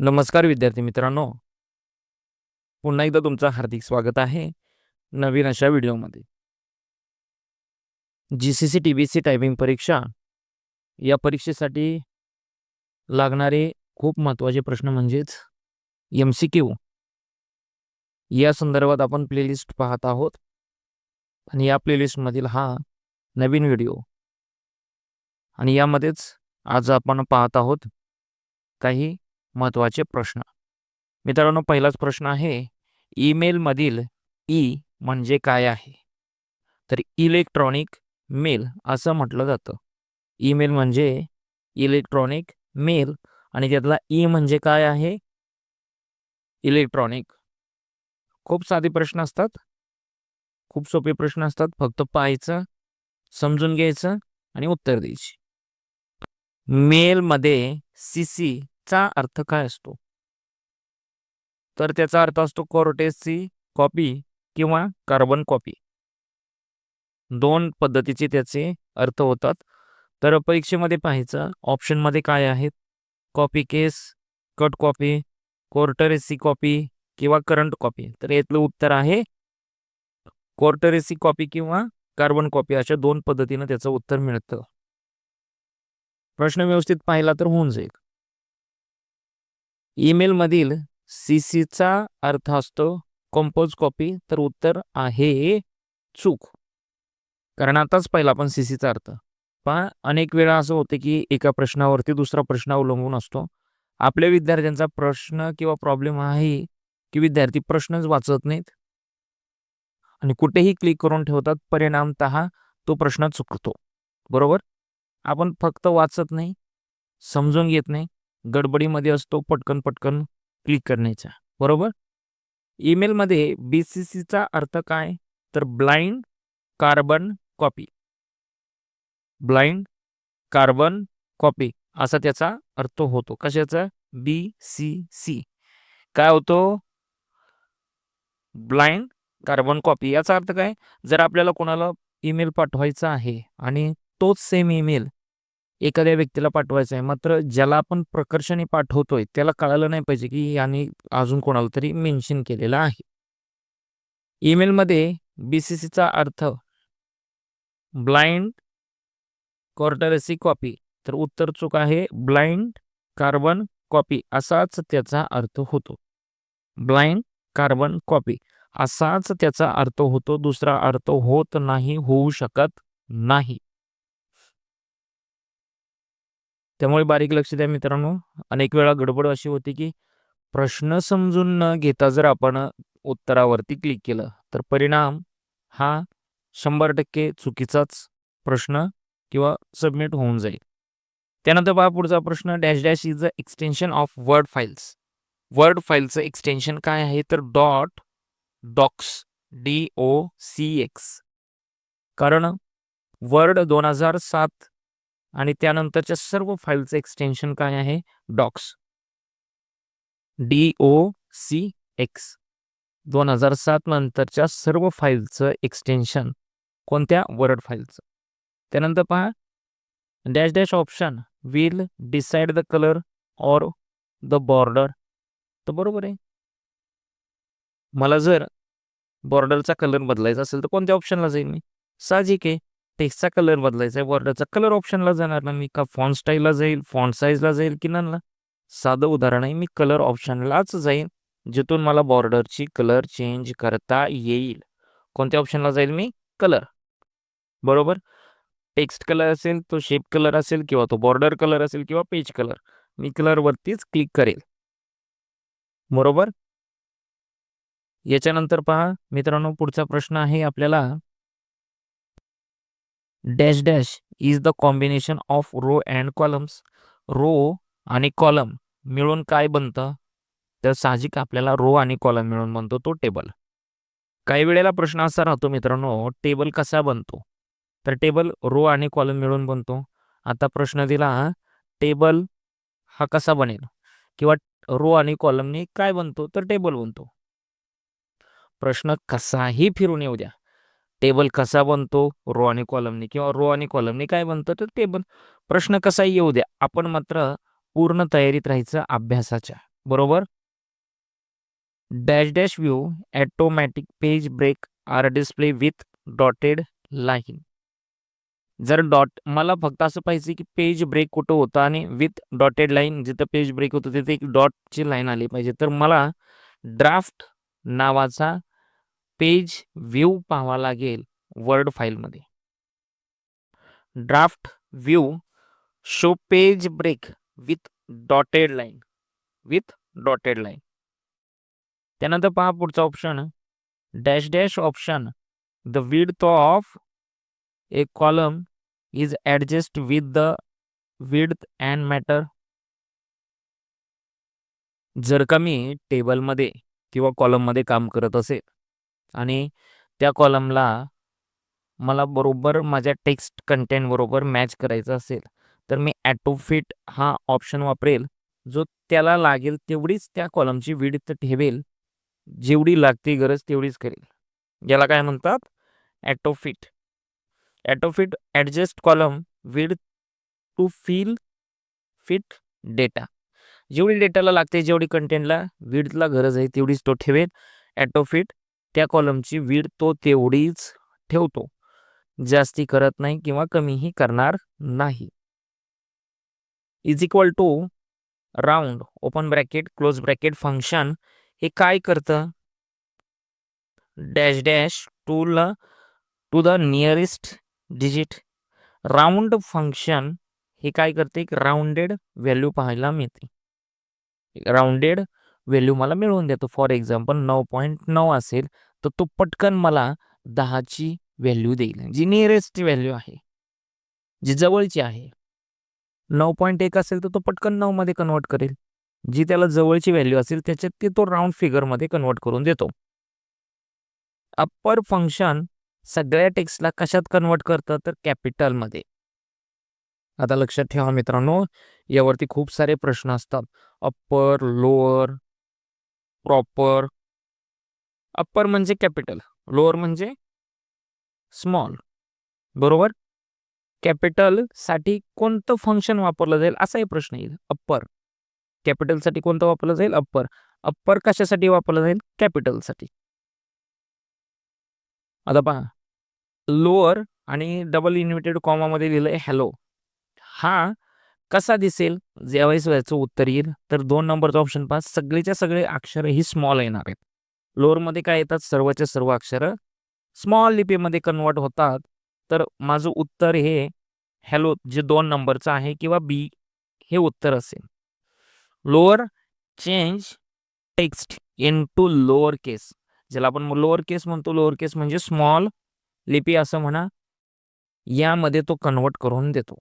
नमस्कार विद्यार्थी मित्रांनो. पुन्हा एकदा तुमचं हार्दिक स्वागत आहे नवीन अशा व्हिडिओमध्ये. G C C T B C typing परीक्षा या परीक्षेसाठी लागणारे खूप महत्त्वाचे प्रश्न म्हणजेच एम सी क्यू या संदर्भात आपण प्लेलिस्ट पाहत आहोत. आणि या प्लेलिस्टमधील हा नवीन व्हिडिओ. आणि यामध्येच आज आपण पाहत आहोत काही महत्त्वाचे प्रश्न. मित्रांनो पहिलाच प्रश्न आहे ईमेलमधील ई म्हणजे काय आहे? तर इलेक्ट्रॉनिक मेल असं म्हटलं जातं. ईमेल म्हणजे इलेक्ट्रॉनिक मेल आणि त्यातला ई म्हणजे काय आहे? इलेक्ट्रॉनिक. खूप साधे प्रश्न असतात. खूप सोपे प्रश्न असतात. फक्त पाहायचं समजून घ्यायचं आणि उत्तर द्यायची. मेलमध्ये सी सी चा अर्थ काय असतो? तर त्याचा अर्थ असतो कोर्टेसची कॉपी किंवा कार्बन कॉपी. दोन पद्धतीचे त्याचे अर्थ होतात. तर परीक्षेमध्ये पाहायचं ऑप्शनमध्ये काय आहेत? Copy case cut copy courtesy copy किंवा करंट कॉपी. तर यातलं उत्तर आहे कोर्टरेसी कॉपी किंवा कार्बन कॉपी. अशा दोन पद्धतीनं त्याचं उत्तर मिळतं. प्रश्न व्यवस्थित पाहिला तर होऊन जाईल. ईमेलमधील सी सीचा अर्थ असतो कंपोज कॉपी तर उत्तर आहे चूक. कारण आताच पहिला आपण सी सीचा अर्थ. पण अनेक वेळा असं होते की एका प्रश्नावरती दुसरा प्रश्न अवलंबून असतो. आपल्या विद्यार्थ्यांचा प्रश्न किंवा प्रॉब्लेम आहे की विद्यार्थी प्रश्नच वाचत नाहीत. आणि कुठेही क्लिक करून ठेवतात परिणामत तो प्रश्न चुकतो. बरोबर? आपण फक्त वाचत नाही समजून घेत नाही. गडबडीमध्ये असतो पटकन पटकन क्लिक करण्याचा. बरोबर? ईमेलमध्ये बी सी सीचा अर्थ काय? तर blind carbon copy. Blind carbon copy असा त्याचा अर्थ होतो. कशाचा? बी सी सी काय होतो? ब्लाइंड कार्बन कॉपी याचा अर्थ काय? जर आपल्याला कोणाला ईमेल पाठवायचा आहे आणि तोच सेम ईमेल एखाद्या व्यक्तीला पाठवायचं आहे मात्र ज्याला आपण प्रकर्षाने पाठवतोय त्याला कळालं नाही पाहिजे की याने अजून कोणाला तरी मेन्शन केलेलं आहे. ईमेलमध्ये बी सी सीचा अर्थ ब्लाइंड कॉर्टरसी कॉपी तर उत्तर चूक आहे ब्लाइंड कार्बन कॉपी असाच त्याचा अर्थ होतो. ब्लाइंड कार्बन कॉपी असाच त्याचा अर्थ होतो दुसरा अर्थ होत नाही होऊ शकत नाही. त्यामुळे बारीक लक्ष द्या मित्रांनो. अनेक वेळा गडबड अशी होती की प्रश्न समजून न घेता जर आपण उत्तरावरती क्लिक केलं तर परिणाम हा शंभर टक्के चुकीचाच प्रश्न किंवा सबमिट होऊन जाईल. त्यानंतर पहा पुढचा प्रश्न dash dash is a extension of word files. Word फाईलचं extension काय आहे? तर dot docx D O C X. कारण वर्ड दोन हजार सात आणि त्यानंतरच्या सर्व फाईलचं एक्सटेन्शन काय आहे? Docx. D O C X दोन हजार सात नंतरच्या सर्व फाईलचं एक्सटेन्शन. कोणत्या? वर्ड फाईलचं त्यानंतर पहा. Dash dash option. Will decide the colour or the border. तर बरोबर आहे. मला जर बॉर्डरचा कलर बदलायचा असेल तर कोणत्या ऑप्शनला जाईल मी? साहजिक आहे टेक्स्टचा कलर बदलायचा आहे. बॉर्डरचा कलर ऑप्शनला जाणार ना मी का फॉन्ट स्टाईलला जाईल फॉन्ट साईजला जाईल की ना साधं उदाहरण आहे मी कलर ऑप्शनलाच जाईल जिथून मला बॉर्डरची कलर चेंज करता येईल. कोणत्या ऑप्शनला जाईल मी? कलर. बरोबर? टेक्स्ट कलर असेल तो शेप कलर असेल किंवा तो बॉर्डर कलर असेल किंवा पेज कलर. मी कलरवरतीच क्लिक करेल. बरोबर? याच्यानंतर पहा मित्रांनो पुढचा प्रश्न आहे आपल्याला. Dash dash is the combination of row and columns. Row आणि कॉलम मिळून काय बनतं? तर साहजिक आपल्याला रो आणि कॉलम मिळून बनतो तो टेबल. काही वेळेला प्रश्न असा राहतो मित्रांनो टेबल कसा बनतो? तर टेबल रो आणि कॉलम मिळून बनतो. आता प्रश्न दिला टेबल हा कसा बनेल? किंवा रो आणि कॉलमने काय बनतो? तर टेबल बनतो. प्रश्न कसाही फिरून येऊ द्या. टेबल कसा बनतो? रो आणि कॉलमनी किंवा रो आणि कॉलमनी काय बनतं? तर टेबल प्रश्न कसाही येऊ द्या. आपण मात्र पूर्ण तयारीत राहायचं अभ्यासाच्या. बरोबर? Dash dash view automatic page break are display with dotted line जर डॉट मला फक्त असं पाहिजे की पेज ब्रेक कुठं होतं आणि विथ डॉटेड लाईन जिथं पेज ब्रेक होतं तिथे एक डॉटची लाईन आली पाहिजे. तर मला ड्राफ्ट नावाचा पेज व्ह्यू पाहावा लागेल वर्ड फाईलमध्ये. Draft view show page break with dotted line with dotted line. त्यानंतर पहा पुढचा option dash dash option the width of a column is adjust with the width and matter. जर का मी टेबलमध्ये किंवा कॉलममध्ये काम करत असेल आणि त्या कॉलमला मला बरोबर माझ्या टेक्स्ट कंटेंट बरोबर मॅच करायचं असेल तर मी ॲटोफिट हा ऑप्शन वापरेल. जो त्याला लागेल तेवढीच त्या कॉलमची विड्थ ठेवेल. जेवढी लागते गरज तेवढीच करेल. याला काय म्हणतात? Autofit autofit adjust column width to feel fit data जेवढी डेटाला लागते जेवढी कंटेंटला विडला गरज आहे तेवढीच तो ठेवेल. ॲटोफिट त्या कॉलमची वीड तो तेवढीच ठेवतो. जास्ती करत नाही किंवा कमीही करणार नाही. Is equal to round open bracket close bracket function हे काय करतं? Dash dash to to the nearest digit round function हे काय करते? एक राऊंडेड व्हॅल्यू पाहायला मिळते. राऊंडेड व्हॅल्यू मला मिळवून देतो. फॉर एक्झाम्पल नऊ पॉईंट नऊ असेल. तर तो पटकन मला दहाची व्हॅल्यू देईल जी नियरेस्ट व्हॅल्यू आहे जी जवळची आहे. नऊ पॉईंट एक असेल तर तो पटकन नऊमध्ये कन्वर्ट करेल. जी त्याला जवळची व्हॅल्यू असेल त्याच्यात ते तो राऊंड फिगरमध्ये कन्वर्ट करून देतो. अप्पर फंक्शन सगळ्या टेक्स्टला कशात कन्वर्ट करतं? तर कॅपिटलमध्ये आता लक्षात ठेवा मित्रांनो यावरती खूप सारे प्रश्न असतात. अप्पर लोअर प्रॉपर अप्पर म्हणजे कॅपिटल लोअर म्हणजे स्मॉल. बरोबर? कॅपिटलसाठी कोणतं फंक्शन वापरलं जाईल? असाही प्रश्न येईल. अप्पर. कॅपिटलसाठी कोणतं वापरलं जाईल? अप्पर. अप्पर कशासाठी वापरलं जाईल? कॅपिटलसाठी. आता पहा. लोअर आणि डबल इन्व्हिटेड कॉमामध्ये लिहिलंय हॅलो. हा कसा दिसेल? ज्यावेळेस याचं उत्तर येईल तर दोन नंबरचा ऑप्शन पास सगळेच्या सगळे अक्षर ही स्मॉल येणार आहेत. लोअरमध्ये काय येतात? सर्वच्या सर्व अक्षर. स्मॉल लिपीमध्ये कन्वर्ट होतात. तर माझं उत्तर हे हॅलो जे दोन नंबरचं आहे किंवा बी हे उत्तर असेल. Lower change text in to lower case. ज्याला आपण लोअर केस म्हणतो लोअर केस म्हणजे स्मॉल लिपी असं म्हणा. यामध्ये तो कन्वर्ट करून देतो.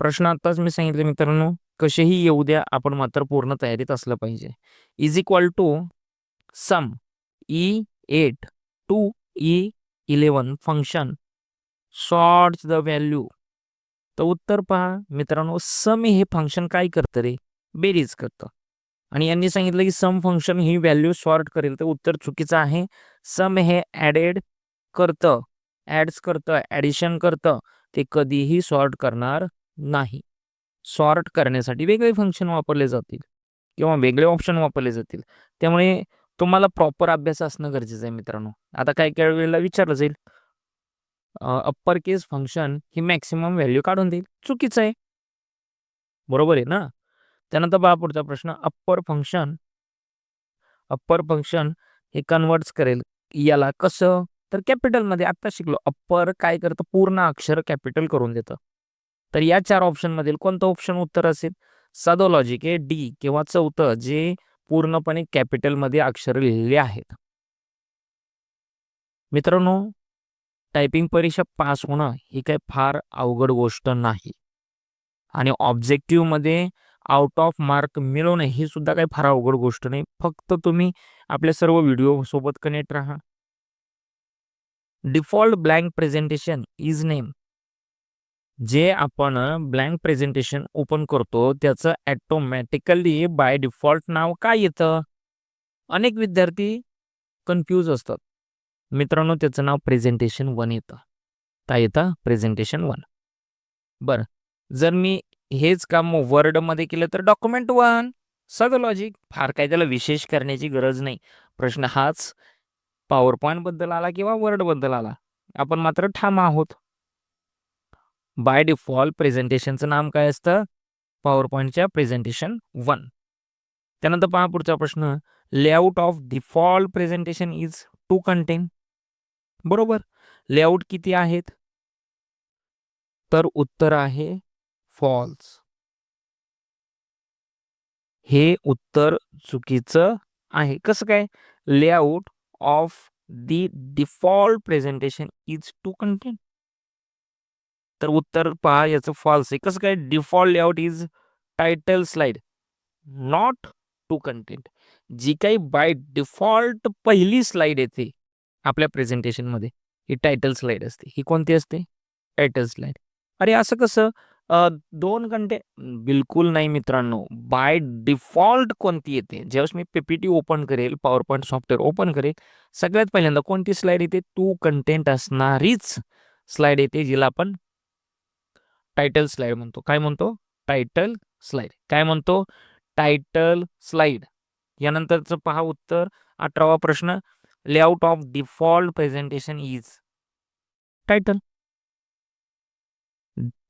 प्रश्न आत्ताच मी सांगितले मित्रांनो कसेही येऊ द्या आपण मात्र पूर्ण तयारीत असलं पाहिजे. Is equal to sum E eight to E eleven function. Sort the value. तर उत्तर पहा मित्रांनो सम हे फंक्शन काय करतं रे? बेरीज करतं. आणि यांनी सांगितलं की सम फंक्शन ही व्हॅल्यू सॉर्ट करेल. तर उत्तर चुकीचं आहे. सम हे ॲडेड करतं. ॲड्स करतं ॲडिशन करतं. ते कधीही सॉर्ट करणार नाही. सॉर्ट करण्यासाठी वेगळे फंक्शन वापरले जातील. किंवा वेगळे ऑप्शन वापरले जातील. त्यामुळे तुम्हाला प्रॉपर अभ्यास असणं गरजेचं आहे मित्रांनो. आता काही काही वेळेला विचारलं जाईल. अप्पर केस फंक्शन ही मॅक्सिमम व्हॅल्यू काढून देईल. चुकीचं आहे. बरोबर आहे ना? त्यानंतर बा पुढचा प्रश्न. अप्पर फंक्शन अप्पर फंक्शन हे कन्वर्ट्स करेल. याला कसं? तर कॅपिटलमध्ये आत्ता शिकलो. अप्पर काय करतं? पूर्ण अक्षर कॅपिटल करून देतं. तर या चार ऑप्शन मधील कोणतं ऑप्शन उत्तर असेल? सदोलॉजिक लॉजिक आहे डी किंवा चौथं जे पूर्णपणे कॅपिटलमध्ये अक्षर लिहिलेले आहेत. मित्रांनो टायपिंग परीक्षा पास होणं ही काही फार अवघड गोष्ट नाही. आणि ऑब्जेक्टिव्हमध्ये आउट ऑफ मार्क मिळवणं ही सुद्धा काही फार अवघड गोष्ट नाही. फक्त तुम्ही आपल्या सर्व व्हिडिओ सोबत कनेक्ट राहा. Default blank presentation is name जे आपण ब्लँक प्रेझेंटेशन ओपन करतो त्याचं ॲटोमॅटिकली बाय डिफॉल्ट नाव काय येतं? अनेक विद्यार्थी कन्फ्यूज असतात. मित्रांनो त्याचं नाव प्रेझेंटेशन वन येतं. काय येतं? प्रेझेंटेशन वन बरं. जर मी हेच काम वर्डमध्ये केलं तर डॉक्युमेंट वन सगळं लॉजिक फार काय त्याला विशेष करण्याची गरज नाही. प्रश्न हाच. पॉवर पॉईंटबद्दल आला किंवा वर्डबद्दल आला? आपण मात्र ठाम आहोत. बाय डिफॉल्ट प्रेझेंटेशनचं नाम काय असतं? पॉवर पॉईंटच्या प्रेझेंटेशन वन. त्यानंतर पहा पुढचा प्रश्न. Layout of default presentation is to contain. बरोबर? लेआउट किती आहेत? तर उत्तर आहे फॉल्स. हे उत्तर चुकीचं आहे. कसं काय? Layout of the default presentation is to content तर उत्तर पहा याचं फॉल्स आहे. कसं काय? Default layout is title slide not to content जी काही बाय डिफॉल्ट पहिली स्लाइड येते आपल्या प्रेझेंटेशनमध्ये ही टायटल स्लाइड असते. ही कोणती असते? टायटल स्लाइड अरे असं कसं? दोन घंटे बिलकुल नाही मित्रांनो. बाय डिफॉल्ट कोणती येते? ज्यावेळेस मी पीपीटी ओपन करेल पॉवर पॉईंट सॉफ्टवेअर ओपन करेल सगळ्यात पहिल्यांदा कोणती स्लाइड येते? टू कंटेंट असणारीच स्लाइड येते जिला आपण टायटल स्लाइड म्हणतो. काय म्हणतो? Title slide. काय म्हणतो? Title slide. यानंतरचं पहा उत्तर. अठरावा प्रश्न. Layout of default presentation is. Title.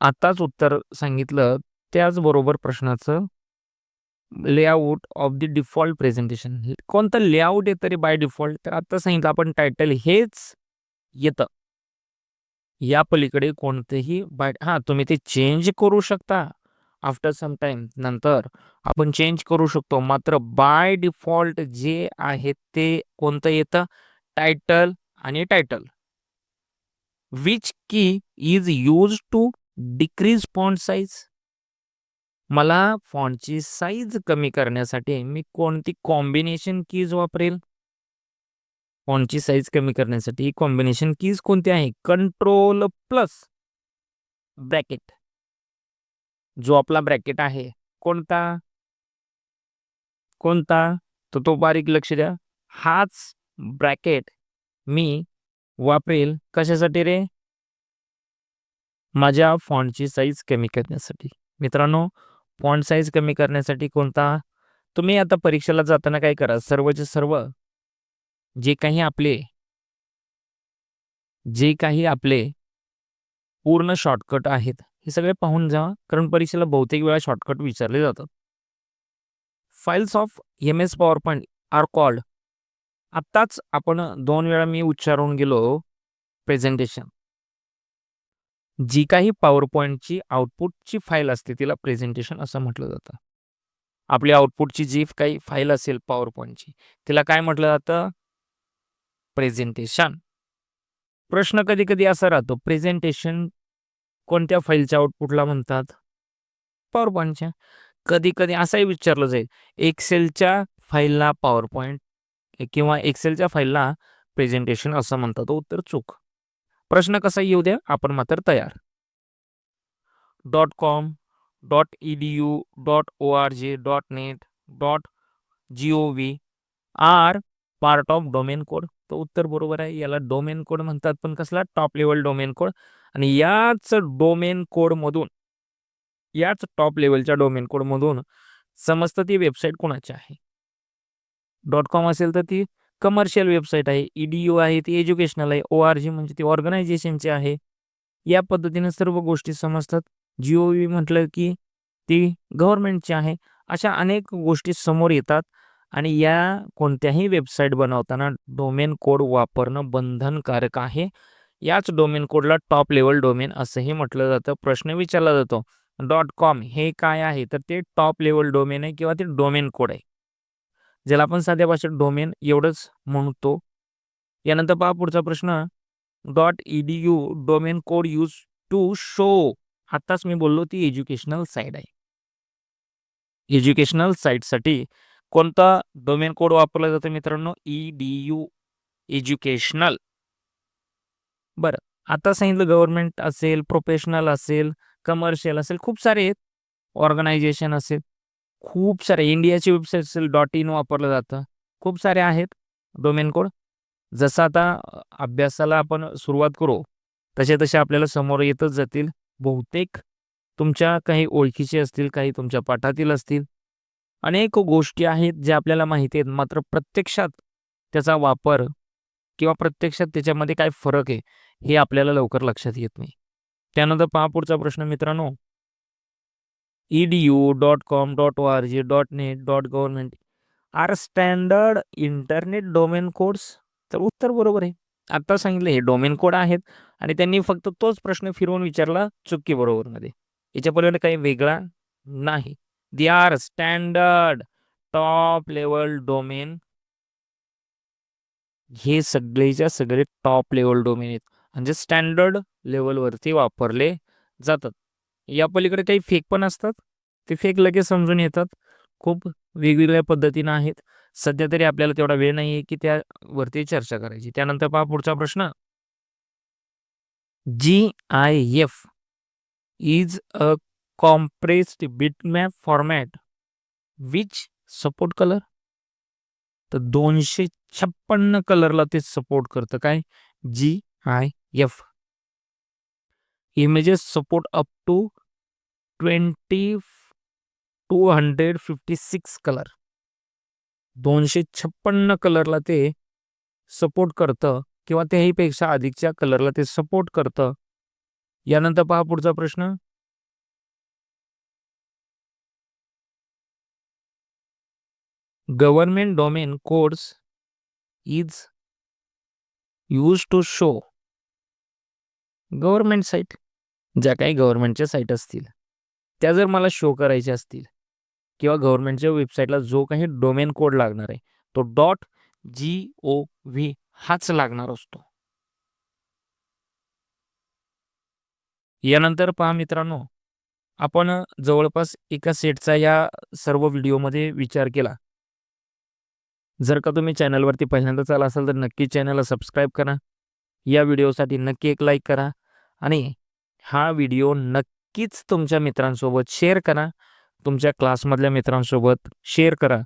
आताच उत्तर सांगितलं. त्याचबरोबर प्रश्नाचं. Layout of the default presentation. कोणतं लेआउट येतं रे बाय डिफॉल्ट? तर आता सांगितलं आपण टायटल हेच येतं. या पलीकडे कोणतेही बाय हां तुम्ही ते चेंज करू शकता. आफ्टर सम टाइम नंतर आपण चेंज करू शकतो. मात्र बाय डिफॉल्ट जे आहे ते कोणतं येतं? टायटल आणि title which key is use to decrease font size मला फॉन्टची साईज कमी करण्यासाठी मी कोणती कॉम्बिनेशन कीज वापरेल? फॉन्टची साईज कमी करण्यासाठी कॉम्बिनेशन कीज कोणती आहे? कंट्रोल प्लस ब्रॅकेट जो आपला ब्रॅकेट आहे कोणता? कोणता? तर तो बारीक लक्ष द्या. हाच ब्रॅकेट मी वापरेल कशासाठी रे? माझ्या फॉन्टची साईज कमी करण्यासाठी. मित्रांनो फॉन्ट साईज कमी करण्यासाठी कोणता? तुम्ही आता परीक्षेला जाताना काय करा? सर्वचे सर्व जे काही आपले जे काही आपले पूर्ण शॉर्टकट आहेत हे सगळे पाहून जा. कारण परीक्षेला बहुतेक वेळा शॉर्टकट विचारले जातात. Files of M S power point are called आत्ताच आपण दोन वेळा मी उच्चारून गेलो प्रेझेंटेशन जी काही पॉवर पॉईंटची आउटपुटची फाईल असते तिला प्रेझेंटेशन असं म्हटलं जातं. आपली आउटपुटची जी काही फाईल असेल पॉवर पॉईंटची तिला काय म्हटलं जातं? प्रेझेंटेशन प्रश्न कधी कधी असा राहतो प्रेझेंटेशन कोणत्या फाईलच्या आउटपुटला म्हणतात? पॉवर पॉईंटच्या कधी कधी असंही विचारलं जाईल एक्सेलच्या फाईलला पॉवर पॉईंट किंवा एक्सेलच्या फाईलला प्रेझेंटेशन असं म्हणतात उत्तर चूक. प्रश्न कसा येऊ द्या आपण मात्र तयार. Dot com dot E D U dot O R G dot net dot G O V are part of domain code तो उत्तर बरोबर आहे. याला डोमेन कोड म्हणतात पण कसला? Top level domain code. आणि याच डोमेन कोडमधून याच टॉप लेवलच्या डोमेन कोडमधून समजतं ती वेबसाईट कोणाची आहे? डॉट कॉम असेल तर ती कमर्शियल वेबसाईट आहे. ई आहे ती एज्युकेशनल आहे. ओ आर जी म्हणजे ती ऑर्गनायझेशनची आहे. या पद्धतीने सर्व गोष्टी समजतात. जिओ व्ही म्हटलं की ती गव्हर्नमेंटची आहे. अशा अनेक गोष्टी समोर येतात. आणि या कोणत्याही वेबसाईट बनवताना डोमेन कोड वापरणं बंधनकारक आहे. याच डोमेन कोडला टॉप लेवल डोमेन असंही म्हटलं जातं. प्रश्न विचारला जातो डॉट कॉम हे काय आहे? तर ते टॉप लेवल डोमेन आहे किंवा ते डोमेन कोड आहे. ज्याला आपण साध्या भाषेत डोमेन एवढंच म्हणतो. यानंतर पहा पुढचा प्रश्न dot E D U domain code use to show. आताच मी बोललो ती एज्युकेशनल साईट आहे. एज्युकेशनल साईटसाठी कोणता डोमेन कोड वापरला जातो मित्रांनो? ई डी यू एज्युकेशनल बरं आता सांगितलं गव्हर्नमेंट असेल प्रोफेशनल असेल कमर्शियल असेल खूप सारे आहेत ऑर्गनायझेशन असेल. खूप सारे इंडियाची वेबसाईट असेल डॉट इन वापरलं जातं. खूप सारे आहेत डोमेन कोड. जसं आता अभ्यासाला आपण सुरुवात करू तसे तसे आपल्याला समोर येतच जातील. बहुतेक तुमच्या काही ओळखीचे असतील काही तुमच्या पाठातील असतील अनेक गोष्टी आहेत ज्या आपल्याला माहिती आहेत मात्र प्रत्यक्षात त्याचा वापर किंवा प्रत्यक्षात त्याच्यामध्ये काय फरक आहे हे आपल्याला लवकर लक्षात येत नाही. त्यानंतर पहा पुढचा प्रश्न मित्रांनो. E D U dot com dot O R G dot net dot government are standard internet domain codes तर उत्तर बरोबर आहे. आता सांगितलं हे डोमेन कोड आहेत आणि त्यांनी फक्त तोच प्रश्न फिरवून विचारला चुकी बरोबरमध्ये. याच्यापर्यंत काही वेगळा नाही. They are standard top level domain हे सगळेच्या सगळे टॉप लेवल डोमेन आहेत. म्हणजे स्टँडर्ड लेवलवरती वापरले जातात. या पलीकडे काही फेक पण असतात. ते फेक लगेच समजून येतात. खूप वेगवेगळ्या पद्धतीनं आहेत. सध्या तरी आपल्याला तेवढा वेळ नाही आहे की त्यावरती चर्चा करायची. त्यानंतर पहा पुढचा प्रश्न. G I F is a compressed bitmap format which support colour तर दोनशे छप्पन्न कलरला ते सपोर्ट करतं काय? G I F images support up to twenty two hundred fifty six colour दोनशे छप्पन्न कलरला ते सपोर्ट करतं किंवा त्याहीपेक्षा अधिकच्या कलरला ते सपोर्ट करतं. यानंतर पहा पुढचा प्रश्न. Government domain codes is use to show government site ज्या काही गव्हर्नमेंटच्या साईट असतील. त्या जर मला शो करायच्या असतील किंवा गव्हर्नमेंटच्या वेबसाईटला जो काही डोमेन कोड लागणार आहे तो डॉट जी ओ व्ही हाच लागणार असतो. यानंतर पहा मित्रांनो आपण जवळपास एका सेटचा या सर्व व्हिडिओमध्ये विचार केला. जर का तुम्ही चॅनलवरती पहिल्यांदा चाला असाल तर नक्की चॅनलला सबस्क्राईब करा. या व्हिडिओसाठी नक्की एक लाईक करा आणि हा व्हिडिओ नक्कीच तुमच्या मित्रांसोबत शेअर करा. तुमच्या क्लासमधल्या मित्रांसोबत शेअर करा.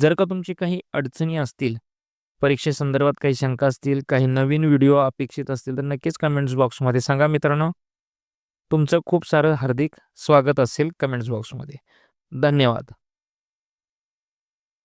जर का तुमची काही अडचणी असतील परीक्षेसंदर्भात काही शंका असतील काही नवीन व्हिडिओ अपेक्षित असतील तर नक्कीच कमेंट्स बॉक्समध्ये सांगा मित्रांनो. तुमचं खूप सारं हार्दिक स्वागत असेल कमेंट्स बॉक्समध्ये. धन्यवाद.